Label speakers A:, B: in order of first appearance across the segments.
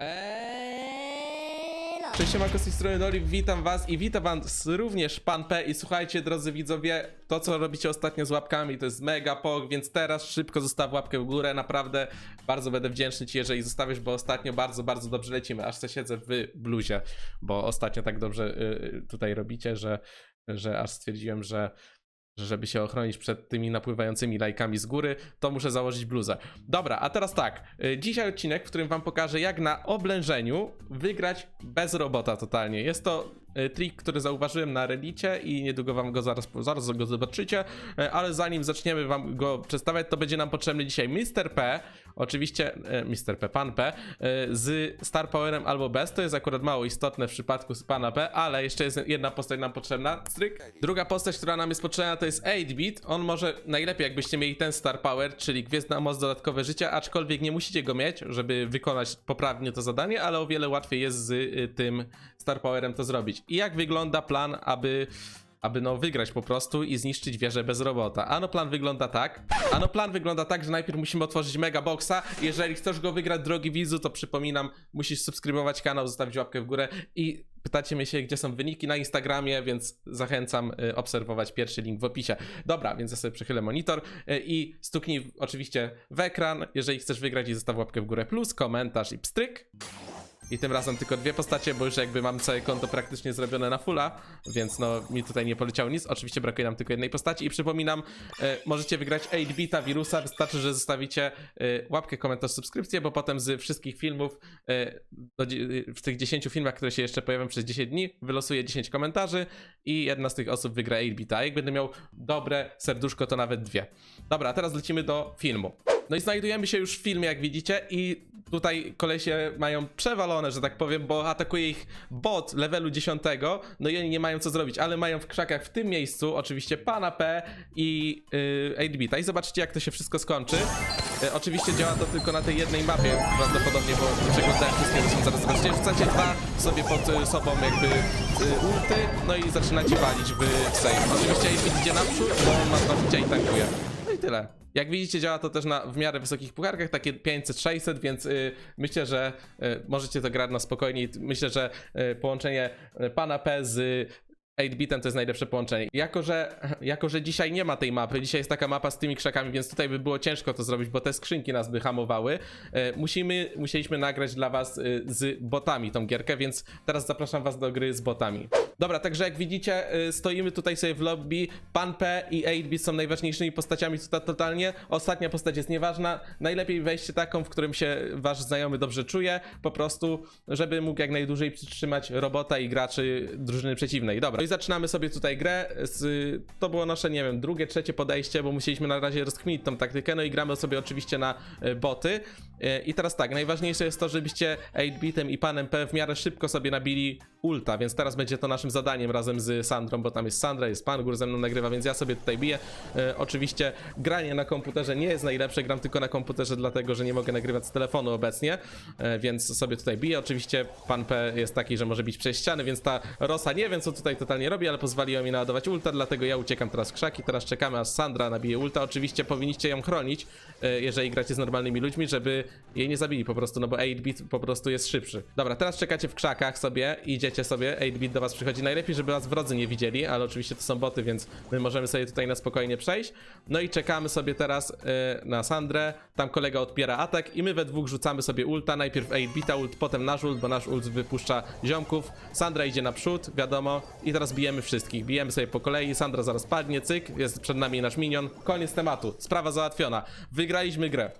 A: Eee, no.
B: Cześć, siemanko, z tej strony Olive, witam was i witam was również Pan P i słuchajcie drodzy widzowie, to co robicie ostatnio z łapkami to jest mega pog, więc teraz szybko zostaw łapkę w górę, naprawdę bardzo będę wdzięczny ci, jeżeli zostawisz, bo ostatnio bardzo, bardzo dobrze lecimy, aż se siedzę w bluzie, bo ostatnio tak dobrze y, tutaj robicie, że, że aż stwierdziłem, że żeby się ochronić przed tymi napływającymi lajkami z góry, to muszę założyć bluzę. Dobra, a teraz tak. y, Dzisiaj odcinek, w którym wam pokażę, jak na oblężeniu wygrać bez robota totalnie. Jest to trik, który zauważyłem na Reddicie i niedługo wam go zaraz, zaraz go zobaczycie, y, ale zanim zaczniemy wam go przedstawiać, to będzie nam potrzebny dzisiaj Mr. P, oczywiście y, Mr. P, Pan P, z Star Powerem albo bez. To jest akurat mało istotne w przypadku Pana P, ale jeszcze jest jedna postać nam potrzebna. Stryk. Druga postać, która nam jest potrzebna, to jest 8-bit. On może najlepiej, jakbyście mieli ten Star Power, czyli Gwiezdna Moc Dodatkowe Życia, aczkolwiek nie musicie go mieć, żeby wykonać poprawnie to zadanie, ale o wiele łatwiej jest z tym Star Powerem to zrobić. I jak wygląda plan, aby aby no wygrać po prostu i zniszczyć wieżę bez robota. Ano plan wygląda tak. Ano plan wygląda tak, że najpierw musimy otworzyć mega boxa. Jeżeli chcesz go wygrać, drogi widzu, to przypominam, musisz subskrybować kanał, zostawić łapkę w górę i pytacie mnie się, gdzie są wyniki na Instagramie, więc zachęcam y, obserwować pierwszy link w opisie. Dobra, więc ja sobie przychylę monitor y, i stuknij oczywiście w ekran, jeżeli chcesz wygrać i zostaw łapkę w górę plus, komentarz i pstryk. I tym razem tylko dwie postacie, bo już jakby mam całe konto praktycznie zrobione na fulla, więc no mi tutaj nie poleciało nic. Oczywiście brakuje nam tylko jednej postaci i przypominam, e, możecie wygrać 8-bita wirusa, wystarczy, że zostawicie e, łapkę, komentarz, subskrypcję, bo potem z wszystkich filmów, e, do, w tych 10 filmach, które się jeszcze pojawią przez 10 dni, wylosuję 10 komentarzy i jedna z tych osób wygra 8-bita. A jak będę miał dobre serduszko, to nawet dwie. Dobra, teraz lecimy do filmu. No i znajdujemy się już w filmie, jak widzicie, i tutaj kolesie mają przewalone, że tak powiem, bo atakuje ich bot levelu 10, no i oni nie mają co zrobić, ale mają w krzakach w tym miejscu oczywiście pana P i yy, 8-bita. I zobaczcie, jak to się wszystko skończy. E, oczywiście działa to tylko na tej jednej mapie, prawdopodobnie, bo przeglądałem wszystkie, zresztą zaraz zobaczycie. Wrzucacie dwa sobie pod y, sobą jakby y, ulty, no i zaczynacie walić w safe. Oczywiście 8-bit idzie naprzód, bo on ma dwa życia i tankuje. No i tyle. Jak widzicie, działa to też na w miarę wysokich pucharkach, takie 500-600, więc y, myślę, że y, możecie to grać na spokojnie. Myślę, że y, połączenie y, pana P z 8-bitem to jest najlepsze połączenie. Jako że, jako, że dzisiaj nie ma tej mapy, dzisiaj jest taka mapa z tymi krzakami, więc tutaj by było ciężko to zrobić, bo te skrzynki nas by hamowały. E, musimy, musieliśmy nagrać dla was y, z botami tą gierkę, więc teraz zapraszam was do gry z botami. Dobra, także jak widzicie, y, stoimy tutaj sobie w lobby. Pan P i 8-bit są najważniejszymi postaciami tutaj totalnie. Ostatnia postać jest nieważna. Najlepiej wejście taką, w którym się wasz znajomy dobrze czuje, po prostu, żeby mógł jak najdłużej przytrzymać robota i graczy drużyny przeciwnej. Dobra, i zaczynamy sobie tutaj grę. To było nasze, nie wiem, drugie, trzecie podejście, bo musieliśmy na razie rozkminić tą taktykę, no i gramy sobie oczywiście na e, boty. E, I teraz tak, najważniejsze jest to, żebyście 8-bitem i panem P w miarę szybko sobie nabili ulta, więc teraz będzie to naszym zadaniem razem z Sandrą, bo tam jest Sandra, jest pan gór ze mną nagrywa, więc ja sobie tutaj biję. E, oczywiście granie na komputerze nie jest najlepsze, gram tylko na komputerze dlatego, że nie mogę nagrywać z telefonu obecnie, e, więc sobie tutaj biję. Oczywiście pan P jest taki, że może bić przez ściany, więc ta Rosa nie wiem co tutaj totalnie robi, ale pozwoliła mi naładować ulta, dlatego ja uciekam teraz w krzaki, teraz czekamy aż Sandra nabije ulta. Oczywiście powinniście ją chronić, e, jeżeli gracie z normalnymi ludźmi, żeby jej nie zabili po prostu, no bo 8-bit po prostu jest szybszy. Dobra, teraz czekacie w krzakach sobie, idziecie sobie, 8-bit do was przychodzi. Najlepiej, żeby was wrodzy nie widzieli, ale oczywiście to są boty, więc my możemy sobie tutaj na spokojnie przejść. No i czekamy sobie teraz e, na Sandrę, tam kolega odpiera atak i my we dwóch rzucamy sobie ulta, najpierw 8-bita ult, potem nasz ult, bo nasz ult wypuszcza ziomków. Sandra idzie naprzód, wiadomo, i teraz bijemy wszystkich. Bijemy sobie po kolei, Sandra zaraz padnie, cyk, jest przed nami nasz minion. Koniec tematu, sprawa załatwiona. Wygraliśmy grę.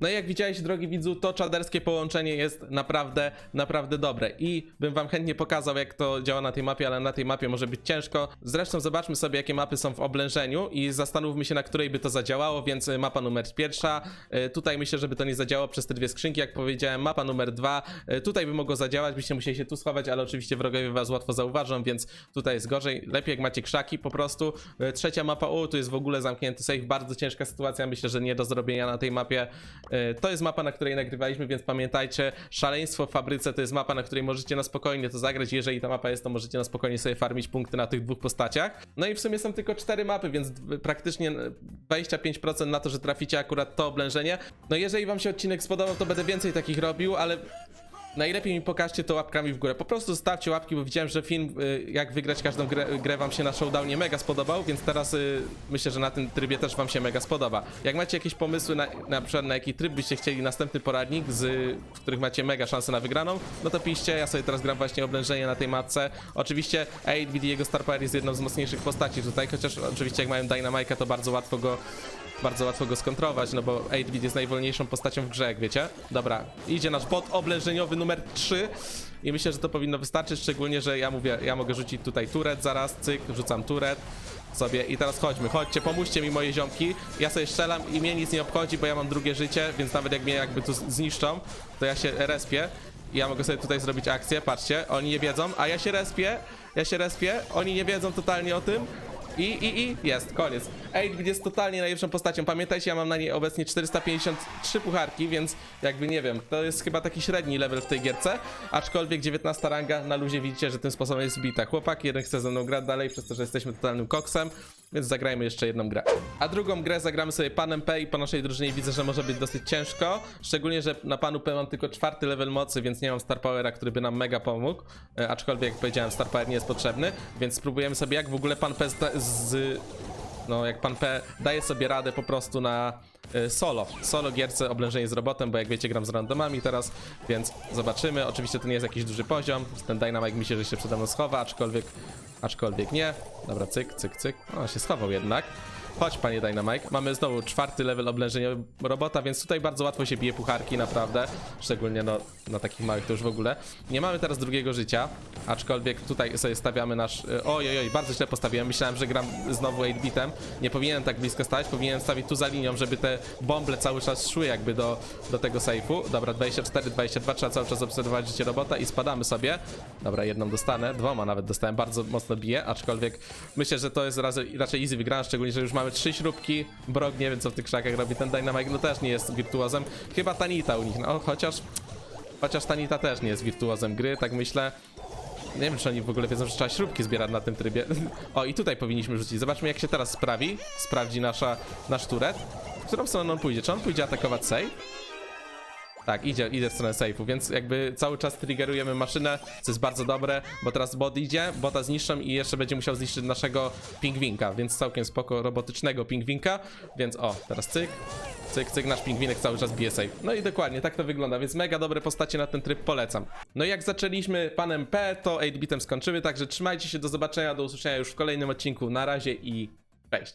B: No i jak widziałeś, drogi widzu, to czaderskie połączenie jest naprawdę, naprawdę dobre. I bym wam chętnie pokazał, jak to działa na tej mapie, ale na tej mapie może być ciężko. Zresztą zobaczmy sobie, jakie mapy są w oblężeniu i zastanówmy się, na której by to zadziałało, więc mapa numer pierwsza. y, Tutaj myślę, żeby to nie zadziałało przez te dwie skrzynki, jak powiedziałem. Mapa numer dwa. y, Tutaj by mogło zadziałać, byście musieli się tu schować, ale oczywiście wrogowie was łatwo zauważą, więc tutaj jest gorzej. Lepiej jak macie krzaki po prostu. Y, Trzecia mapa, o, tu jest w ogóle zamknięty safe, bardzo ciężka sytuacja, myślę, że nie do zrobienia na tej mapie. E, To jest mapa, na której nagrywaliśmy, więc pamiętajcie, szaleństwo w fabryce to jest mapa, na której możecie na spokojnie to zagrać. Jeżeli ta mapa jest, to możecie na spokojnie sobie farmić punkty na tych dwóch postaciach. No i w sumie są tylko cztery mapy, więc praktycznie e, 25% na to, że traficie akurat to oblężenie. No jeżeli wam się odcinek spodobał, to będę więcej takich robił, ale najlepiej mi pokażcie to łapkami w górę. Po prostu zostawcie łapki, bo widziałem, że film y, jak wygrać każdą grę, grę wam się na showdownie mega spodobał, więc teraz y, myślę, że na tym trybie też wam się mega spodoba. Jak macie jakieś pomysły na, na przykład na jaki tryb byście chcieli następny poradnik, z, w których macie mega szansę na wygraną, no to piszcie, ja sobie teraz gram właśnie oblężenie na tej mapce. Oczywiście 8 jego Star Power jest jedną z mocniejszych postaci tutaj, chociaż oczywiście jak mają Dynamike'a to bardzo łatwo go bardzo łatwo go skontrować, no bo 8-bit jest najwolniejszą postacią w grze, jak wiecie. Dobra, idzie nasz bot oblężeniowy numer 3 i myślę, że to powinno wystarczyć, szczególnie, że ja mówię, ja mogę rzucić tutaj turet zaraz, cyk, rzucam turet sobie. I teraz chodźmy, chodźcie, pomóżcie mi moje ziomki, ja sobie strzelam i mnie nic nie obchodzi, bo ja mam drugie życie, więc nawet jak mnie jakby tu zniszczą, to ja się respię. I ja mogę sobie tutaj zrobić akcję, patrzcie, oni nie wiedzą, a ja się respię, ja się respię, oni nie wiedzą totalnie o tym, i, i, i jest, koniec. 8 jest totalnie najlepszą postacią. Pamiętajcie, ja mam na niej obecnie 453 pucharki, więc jakby nie wiem, to jest chyba taki średni level w tej gierce. Aczkolwiek 19 ranga na luzie widzicie, że tym sposobem jest zbita. Chłopaki, jeden chce ze mną grać dalej, przez to, że jesteśmy totalnym koksem, więc zagrajmy jeszcze jedną grę. A drugą grę zagramy sobie panem P i po naszej drużynie widzę, że może być dosyć ciężko. Szczególnie, że na panu P mam tylko czwarty level mocy, więc nie mam Star Powera, który by nam mega pomógł. E, aczkolwiek, jak powiedziałem, Star Power nie jest potrzebny, więc spróbujemy sobie, jak w ogóle pan P z, z no jak pan P daje sobie radę po prostu na solo. Solo gierce oblężenie z robotem, bo jak wiecie gram z randomami teraz, więc zobaczymy. Oczywiście to nie jest jakiś duży poziom. Ten Dynamite myślę, że się przede mną schowa, aczkolwiek, aczkolwiek nie. Dobra, cyk, cyk, cyk. O, się schował jednak. Chodź, panie Dynamite. Mamy znowu czwarty level oblężenia robota, więc tutaj bardzo łatwo się bije pucharki, naprawdę. Szczególnie no, na takich małych to już w ogóle. Nie mamy teraz drugiego życia, aczkolwiek tutaj sobie stawiamy nasz... y, Oj, oj, oj, bardzo źle postawiłem. Myślałem, że gram znowu 8-bitem. Nie powinienem tak blisko stać, powinienem stawić tu za linią, żeby te bąble cały czas szły jakby do, do tego sejfu. Dobra, 24, 22, trzeba cały czas obserwować życie robota i spadamy sobie. Dobra, jedną dostanę, dwoma nawet dostałem, bardzo mocno bije, aczkolwiek myślę, że to jest raczej easy wygrana, szczególnie, że już mamy trzy śrubki. Brog nie wiem, co w tych krzakach robi ten Dynamite, no też nie jest wirtuozem. Chyba Tanita u nich, no chociaż... Chociaż Tanita też nie jest wirtuozem gry, tak myślę. Nie wiem, czy oni w ogóle wiedzą, że trzeba śrubki zbierać na tym trybie. O, i tutaj powinniśmy rzucić. Zobaczmy, jak się teraz sprawi. Sprawdzi nasza, nasz turet. W którą stronę on pójdzie? Czy on pójdzie atakować save? Tak, idzie, idzie w stronę safe'u, więc jakby cały czas triggerujemy maszynę, co jest bardzo dobre, bo teraz bot idzie, bota zniszczą i jeszcze będzie musiał zniszczyć naszego pingwinka, więc całkiem spoko robotycznego pingwinka, więc o, teraz cyk, cyk, cyk, nasz pingwinek cały czas bije safe. No i dokładnie, tak to wygląda, więc mega dobre postacie na ten tryb polecam. No i jak zaczęliśmy panem P, to 8-bitem skończymy, także trzymajcie się, do zobaczenia, do usłyszenia już w kolejnym odcinku, na razie i cześć.